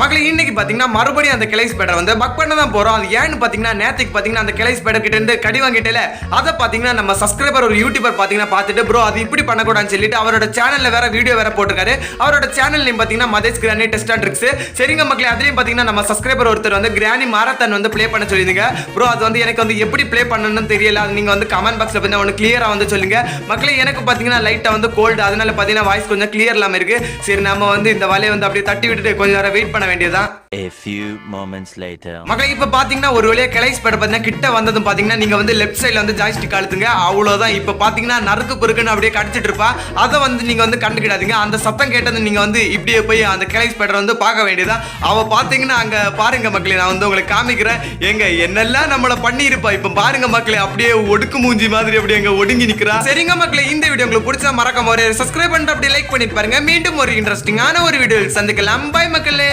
மக்களே இன்னைக்கு பாத்தீங்கன்னா மறுபடியும் அந்த கிளை ஸ்பைடர் வந்து பக் பண்ண தான் போறோம். அது ஏன்னு பாத்தீங்கன்னா நேத்துக்கு பாத்தீங்கன்னா அந்த கிளை ஸ்பைடர் கிட்ட இருந்து கடி வாங்கிட்டல. அதை பாத்தீங்கன்னா நம்ம சப்ஸ்கிரைபர் ஒரு யூடியூபர் பாத்தீங்கன்னா பார்த்துட்டு ப்ரோ அது இப்படி பண்ணக்கூடாதுன்னு சொல்லிட்டு அவரோட சேனல்ல வேற வீடியோ வேற போட்டிருக்காரு. அவரோட சேனல் நேம் பாத்தீங்கன்னா மதேஷ் கிரானி டெஸ்ட் அண்ட் ட்ரிக்ஸ் சரிங்க மக்களே அதுலயும் பாத்தீங்கன்னா நம்ம சப்ஸ்கிரைபர் ஒருத்தர் வந்து கிரானி மாரத்தான் வந்து ப்ளே பண்ண சொல்லிருந்தீங்க ப்ரோ அது வந்து எனக்கு வந்து எப்படி ப்ளே பண்ணணும்னு தெரியல. அது நீங்க வந்து கமெண்ட் பாக்ஸ்ல வந்து ஒன்று கிளியரா வந்து சொல்லுங்க. மக்களே எனக்கு பாத்தீங்கன்னா லைட்டா வந்து கோல்டு அதனால பாத்தீங்கன்னா வாய்ஸ் கொஞ்சம் கிளியர் இல்லாம இருக்கு. சரி நம்ம வந்து இந்த வலையை வந்து அப்படியே தட்டி விட்டுட்டு கொஞ்சம் நேரம் வெயிட் பண்ண வேண்டியதுதான். A few moments later. மக்களே இப்ப பாத்தீங்கன்னா ஒரு வழியா கிளை ஸ்பைடர் பாத்தீங்கன்னா கிட்ட வந்ததும் பாத்தீங்கன்னா நீங்க வந்து லெஃப்ட் சைடுல வந்து ஜாய்ஸ்டிக் அழுத்துங்க. அவ்வளவுதான். இப்ப பாத்தீங்கன்னா நறுக்கு பொறுக்குன்னு அப்படியே கடிச்சிட்டு இருப்பா. அதை வந்து நீங்க வந்து கண்டுக்கிடாதீங்க. அந்த சத்தம் கேட்டது நீங்க வந்து இப்படியே போய் அந்த கிளை ஸ்பைடர் வந்து பார்க்க வேண்டியதா அவ பாத்தீங்கன்னா அங்க பாருங்க மக்களே நான் வந்து உங்களுக்கு காமிக்கிறேன். எங்க என்னெல்லாம் நம்மள பண்ணியிருப்பா? இப்ப பாருங்க மக்களே அப்படியே ஒடுக்கு மூஞ்சி மாதிரி அப்படியே அங்க ஒடுங்கி நிக்கிறா. சரிங்க மக்களே இந்த வீடியோ உங்களுக்கு பிடிச்சா மறக்காம ஒரு சப்ஸ்கிரைப் பண்ணிட்டு அப்படியே லைக் பண்ணி பாருங்க. மீண்டும் ஒரு இன்ட்ரெஸ்டிங்கான ஒரு வீடியோ சந்திக்கலாம். பாய் மக்களே.